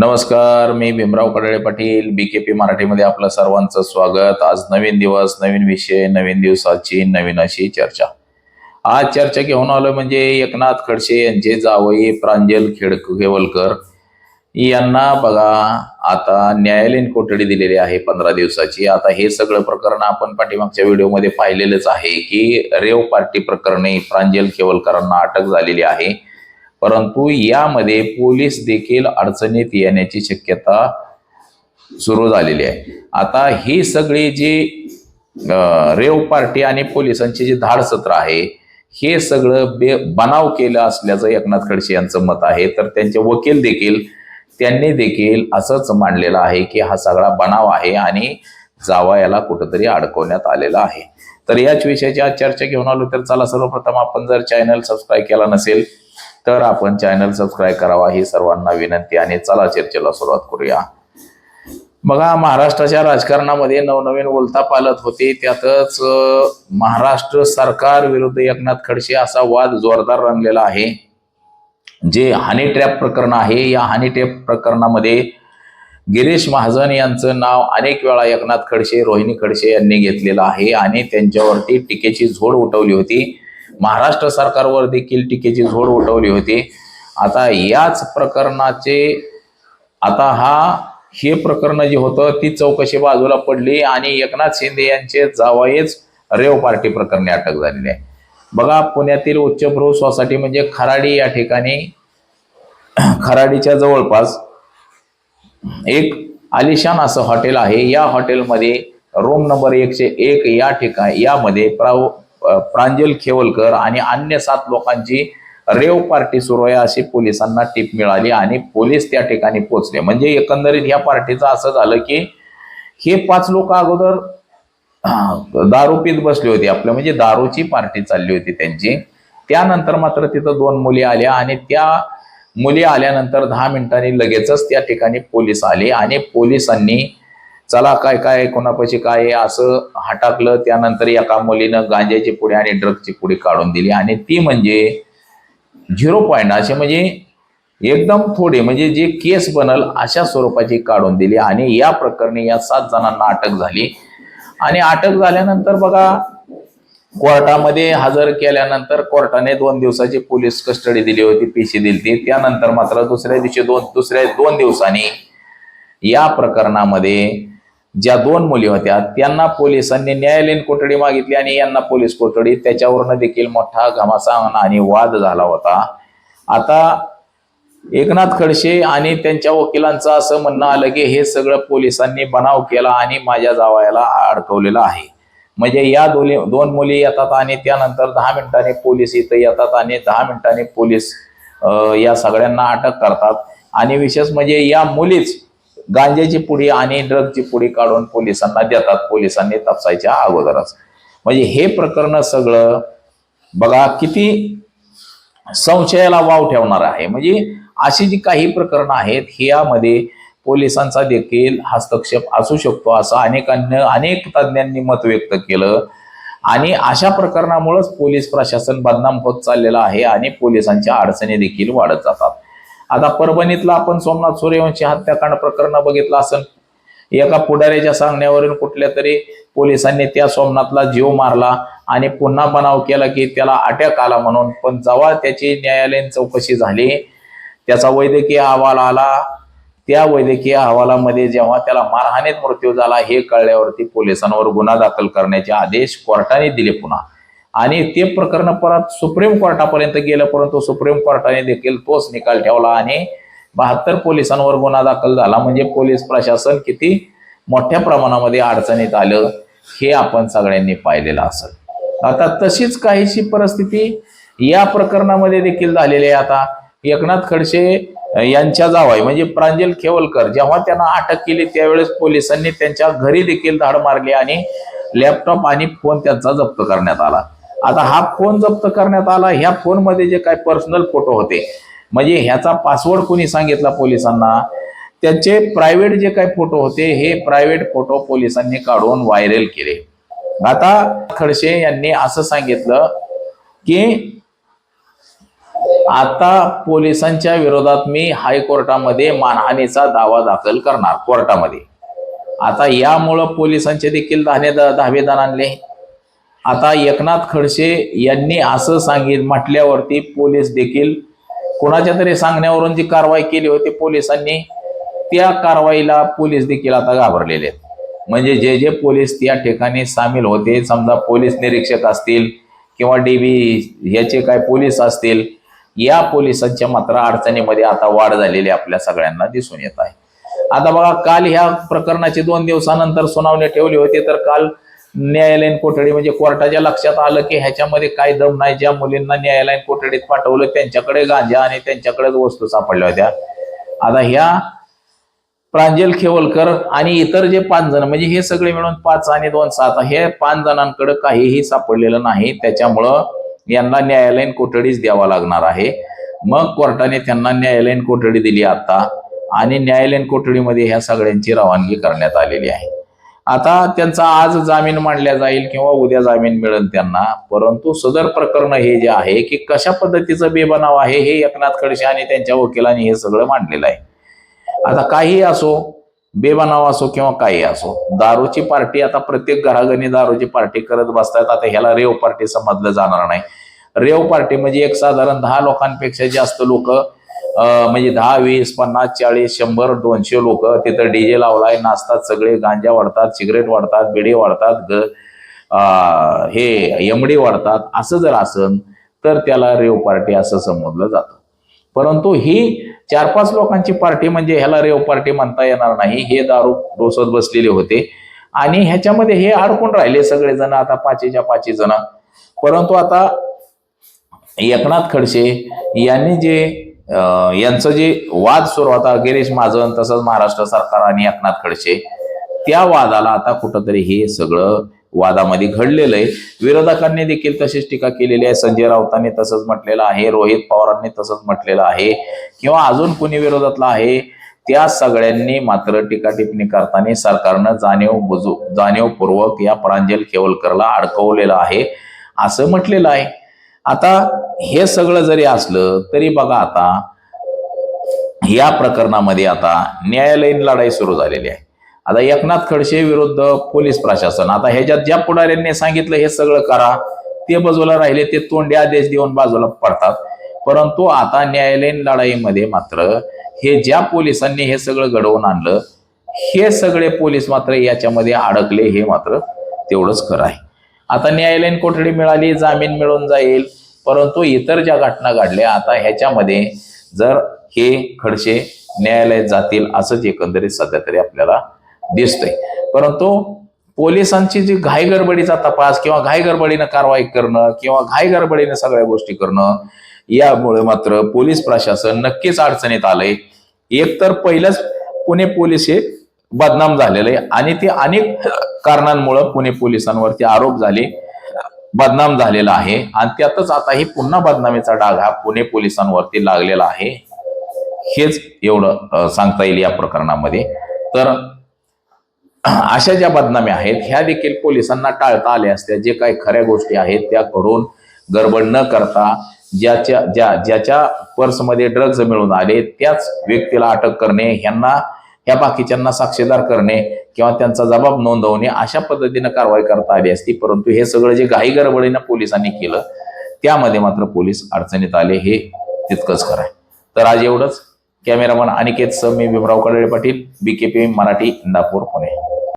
नमस्कार मी भीमराव कडळे पाटील बीकेपी मराठीमध्ये आपलं सर्वांचं स्वागत. आज नवीन दिवस नवीन विषय नवीन दिवसाची नवीन अशी चर्चा. आज चर्चा घेऊन आलो म्हणजे एकनाथ खडसे यांचे जावई प्रांजल खेडकेवलकर यांना बघा आता न्यायालयीन कोठडी दिलेली आहे पंधरा दिवसाची. आता हे सगळं प्रकरण आपण पाठीमागच्या व्हिडिओमध्ये पाहिलेलंच आहे की रेव पार्टी प्रकरणी प्रांजल खेवलकरांना अटक झालेली आहे. परंतु यामध्ये पोलीस देखील अडचणीत येण्याची शक्यता सुरू झालेली आहे. आता ही सगळी जी रेव पार्टी आणि पोलिसांचे जे धाडसत्र आहे हे सगळं बे बनाव केलं असल्याचं एकनाथ खडसे यांचं मत आहे. तर त्यांचे वकील देखील त्यांनी देखील असंच मांडलेलं आहे की हा सगळा बनाव आहे आणि जावा याला कुठंतरी अडकवण्यात आलेला आहे. तर याच विषयाची आज चर्चा घेऊन आलो तर चला सर्वप्रथम आपण जर चॅनल सबस्क्राईब केला नसेल तर आपण चॅनल सबस्क्राईब करावा ही सर्वांना विनंती आणि चला चर्चेला सुरुवात करूया. बघा महाराष्ट्राच्या राजकारणामध्ये नवनवीन बोलता पालत होते. त्यातच महाराष्ट्र सरकार विरुद्ध एकनाथ खडसे असा वाद जोरदार रंगलेला आहे. जे हानी ट्रॅप प्रकरण आहे या हानी ट्रॅप प्रकरणामध्ये गिरीश महाजन यांचं नाव अनेक वेळा एकनाथ खडसे रोहिणी खडसे यांनी घेतलेलं आहे आणि त्यांच्यावरती टीकेची झोड उठवली होती. महाराष्ट्र सरकारवर देखील टीकेची झोड उठवली होती. आता याच प्रकरणाचे आता हा हे प्रकरण जे होतं ती चौकशी बाजूला पडली आणि एकनाथ शिंदे यांचे जावईच रेव पार्टी प्रकरणी अटक झालेली आहे. बघा पुण्यातील उच्चभ्रू सोसायटी म्हणजे खराडी या ठिकाणी खराडीच्या जवळपास एक आलिशान असं हॉटेल आहे. या हॉटेलमध्ये रूम नंबर एकशे एक या ठिकाणी यामध्ये प्राव प्रांजल खेवलकर आणि अन्य सात लोकांची रेव पार्टी सुरू आहे अशी पोलिसांना टीप मिळाली आणि पोलीस त्या ठिकाणी पोहोचले. म्हणजे एकंदरीत या पार्टीचं असं झालं की हे पाच लोक अगोदर दारू पीत बसली होती. आपल्या म्हणजे दारूची पार्टी चालली होती त्यांची. त्यानंतर मात्र तिथं दोन मुली आल्या आणि त्या मुली आल्यानंतर दहा मिनिटांनी लगेचच त्या ठिकाणी पोलीस आले आणि पोलिसांनी चला काय काय कोणापाशी काय आहे असं हटाकलं. त्यानंतर एका मुलीनं गांजाची पुढे आणि ड्रगची पुढे काढून दिली. आणि ती म्हणजे झिरो पॉईंट असे म्हणजे एकदम थोडे म्हणजे जे केस बनल अशा स्वरूपाची काढून दिली. आणि या प्रकरणी या सात जणांना अटक झाली. आणि अटक झाल्यानंतर बघा कोर्टामध्ये हजर केल्यानंतर कोर्टाने दोन दिवसाची पोलीस कस्टडी दिली होती पीसी दिली होती त्यानंतर मात्र दुसऱ्या दिवशी दोन दुसऱ्या दोन दिवसांनी या प्रकरणामध्ये ज्या दोन मुली होत्या त्यांना पोलिसांनी न्यायालयीन कोठडी मागितली आणि यांना पोलीस कोठडी त्याच्यावरनं देखील मोठा घमासान आणि वाद झाला होता. आता एकनाथ खडसे आणि त्यांच्या वकिलांचं असं म्हणणं आलं की हे सगळं पोलिसांनी बनाव केला आणि माझ्या जावयाला अडकवलेलं आहे. म्हणजे या दोन्ही दोन मुली येतात आणि त्यानंतर दहा मिनिटांनी पोलीस इथं येतात आणि दहा मिनिटांनी पोलीस या सगळ्यांना अटक करतात. आणि विशेष म्हणजे या मुलीच गांजेची पुडी आणि ड्रगची पुडी काढून पोलिसांना देतात. पोलिसांनी तपासायच्या अगोदरच. म्हणजे हे प्रकरण सगळं बघा किती संशयाला वाव ठेवणार आहे. म्हणजे अशी जी काही प्रकरणं आहेत यामध्ये पोलिसांचा देखील हस्तक्षेप असू शकतो असं अनेकांनी अनेक तज्ज्ञांनी मत व्यक्त केलं. आणि अशा प्रकरणामुळेच पोलीस प्रशासन बदनाम होत चाललेलं आहे आणि पोलिसांच्या अडचणी देखील वाढत जातात. आता परभणीतला आपण सोमनाथ सूर्यवंशी हत्याकांड प्रकरण बघितलं असेल एका पुढाऱ्याच्या सांगण्यावरून कुठल्या तरी पोलिसांनी त्या सोमनाथला जीव मारला आणि पुन्हा बनाव केला की त्याला अटॅक आला म्हणून. पण जेव्हा त्याची न्यायालयीन चौकशी झाली त्याचा वैद्यकीय अहवाल आला. त्या वैद्यकीय अहवालामध्ये जेव्हा त्याला मारहाणीत मृत्यू झाला हे कळल्यावरती पोलिसांवर गुन्हा दाखल करण्याचे आदेश कोर्टाने दिले पुन्हा. आणि ते प्रकरण परत सुप्रीम कोर्टापर्यंत गेलं परंतु सुप्रीम कोर्टाने देखील तोच निकाल ठेवला आणि बहात्तर पोलिसांवर गुन्हा दाखल झाला. म्हणजे पोलीस प्रशासन किती मोठ्या प्रमाणामध्ये अडचणीत आलं हे आपण सगळ्यांनी पाहिलेलं असेल. आता तशीच काहीशी परिस्थिती या प्रकरणामध्ये देखील झालेली आहे. आता एकनाथ खडसे यांच्या जावाई म्हणजे प्रांजल खेवलकर जेव्हा त्यांना अटक केली त्यावेळेस पोलिसांनी त्यांच्या घरी देखील धाड मारली आणि लॅपटॉप आणि फोन त्यांचा जप्त करण्यात आला. आता हा फोन जप्त करण्यात आला ह्या फोनमध्ये जे काही पर्सनल फोटो होते म्हणजे ह्याचा पासवर्ड कोणी सांगितला पोलिसांना? त्यांचे प्रायव्हेट जे काही फोटो होते हे प्रायव्हेट फोटो पोलिसांनी काढून व्हायरल केले. आता खडसे यांनी असं सांगितलं की आता पोलिसांच्या विरोधात मी हायकोर्टामध्ये मानहानीचा दावा दाखल करणार कोर्टामध्ये. आता यामुळं पोलिसांचे देखील धाने धावेदान आणले. आता एकनाथ खडसे यांनी असं सांगित म्हटल्यावरती पोलीस देखील कोणाच्या तरी सांगण्यावरून जी कारवाई केली होती पोलिसांनी त्या कारवाईला पोलीस देखील आता घाबरलेले आहेत. म्हणजे जे जे पोलीस त्या ठिकाणी सामील होते समजा पोलीस निरीक्षक असतील किंवा डीबी याचे काय पोलीस असतील या पोलिसांच्या मात्र अडचणीमध्ये आता वाढ झालेली आपल्या सगळ्यांना दिसून येत आहे. आता बघा काल ह्या प्रकरणाची दोन दिवसानंतर सुनावणी ठेवली होती तर काल न्यायालयीन कोठडी म्हणजे कोर्टाच्या लक्षात आलं की ह्याच्यामध्ये काही दम नाही. ज्या मुलींना न्यायालयीन कोठडीत पाठवलं त्यांच्याकडे गांजा आणि त्यांच्याकडेच वस्तू सापडल्या होत्या. आता ह्या प्रांजल खेवलकर आणि इतर जे पाच जण म्हणजे हे सगळे मिळून पाच आणि दोन सात हे पाच जणांकडे काहीही सापडलेलं नाही. त्याच्यामुळं यांना न्यायालयीन कोठडीच द्यावा लागणार आहे. मग कोर्टाने त्यांना न्यायालयीन कोठडी दिली आता आणि न्यायालयीन कोठडीमध्ये ह्या सगळ्यांची रवानगी करण्यात आलेली आहे. आता त्यांचा आज जामीन मांडल्या जाईल किंवा उद्या जामीन मिळेल त्यांना. परंतु सदर प्रकरण हे जे आहे की कशा पद्धतीचं बेबनाव आहे हे एकनाथ खडसे आणि त्यांच्या वकिलांनी हे सगळं मांडलेलं आहे. आता काही असो बेबनाव असो किंवा काही असो दारूची पार्टी आता प्रत्येक घराघणी दारूची पार्टी करत बसतात. आता ह्याला रेव पार्टी समजलं जाणार नाही. रेव पार्टी म्हणजे एक साधारण दहा लोकांपेक्षा जास्त लोक म्हणजे दहा वीस पन्नास चाळीस शंभर दोनशे लोक तिथं डीजे लावलाय नाचतात सगळे गांजा वाढतात सिगरेट वाढतात बिडी वाढतात ग हे यमडी वाढतात असं जर असन तर त्याला रेव पार्टी असं संबोधलं जातं. परंतु ही चार पाच लोकांची पार्टी म्हणजे ह्याला रेव पार्टी म्हणता येणार नाही हे दारू डोसत बसलेले होते. आणि ह्याच्यामध्ये हे अडकून राहिले सगळेजण आता पाचीच्या पाची जण. परंतु आता एकनाथ खडसे यांनी जे यांचं जे वाद सुरू होता गिरीश महाजन तसंच महाराष्ट्र सरकार आणि एकनाथ खडसे त्या वादाला आता कुठंतरी हे सगळं वादामध्ये घडलेलं आहे. विरोधकांनी देखील तशीच टीका केलेली आहे. संजय राऊतांनी तसंच म्हटलेलं आहे. रोहित पवारांनी तसंच म्हटलेलं आहे. किंवा अजून कोणी विरोधातला आहे? त्या सगळ्यांनी मात्र टीका टिप्पणी करताना सरकारनं जाणीव बुजू जाणीवपूर्वक या प्रांजल केवलकरला अडकवलेलं आहे असं म्हटलेलं आहे. आता हे सगळं जरी असलं तरी बघा आता या प्रकरणामध्ये आता न्यायालयीन लढाई सुरू झालेली आहे. आता एकनाथ खडसे विरुद्ध पोलीस प्रशासन आता ह्याच्यात ज्या पुढाऱ्यांनी सांगितलं हे सगळं करा. ते बाजूला राहिले ते तोंडी आदेश देऊन बाजूला पडतात. परंतु आता न्यायालयीन लढाईमध्ये मात्र हे ज्या पोलिसांनी हे सगळं घडवून आणलं हे सगळे पोलीस मात्र याच्यामध्ये अडकले हे मात्र तेवढंच खरं आहे. आता न्यायालयीन कोठडी मिळाली जामीन मिळून जाईल. परंतु इतर ज्या घटना घडल्या आता ह्याच्यामध्ये जर हे खडसे न्यायालयात जातील असंच एकंदरीत सध्या तरी आपल्याला दिसतंय. परंतु पोलिसांची जी घाईगडबडीचा तपास किंवा घाईगडबडीनं कारवाई करणं किंवा घाईगडबडीनं सगळ्या गोष्टी करणं यामुळे मात्र पोलीस प्रशासन नक्कीच अडचणीत आलंय. एकतर पहिलंच पुणे पोलीस हे बदनाम झालेलं आहे आणि ते अनेक कारणांमुळं पुणे पोलिसांवरती आरोप झाले. बदनाम झालेला आहे. आणि त्यातच आता ही पुन्हा बदनामीचा डाग हा पुणे पोलिसांवरती लागलेला आहे. हेच एवढं सांगता येईल या प्रकरणामध्ये. तर अशा ज्या बदनामी आहेत ह्या देखील पोलिसांना टाळता आल्या असत्या जे काही खऱ्या गोष्टी आहेत त्या कडून गडबड न करता ज्याच्या ज्या ज्याच्या पर्समध्ये ड्रग्ज मिळून आले त्याच व्यक्तीला अटक करणे ह्यांना ह्या बाकीच्यांना साक्षीदार करणे किंवा त्यांचा जबाब नोंदवणे अशा पद्धतीनं कारवाई करता आली असती. परंतु हे सगळं जे घाई गडबडीनं पोलिसांनी केलं त्यामध्ये मात्र पोलीस अडचणीत आले हे तितकंच खरं आहे. तर आज एवढंच. कॅमेरामन अनिकेत सर मी भीमराव कडळे पाटील बीकेपी मराठी इंदापूर पुणे.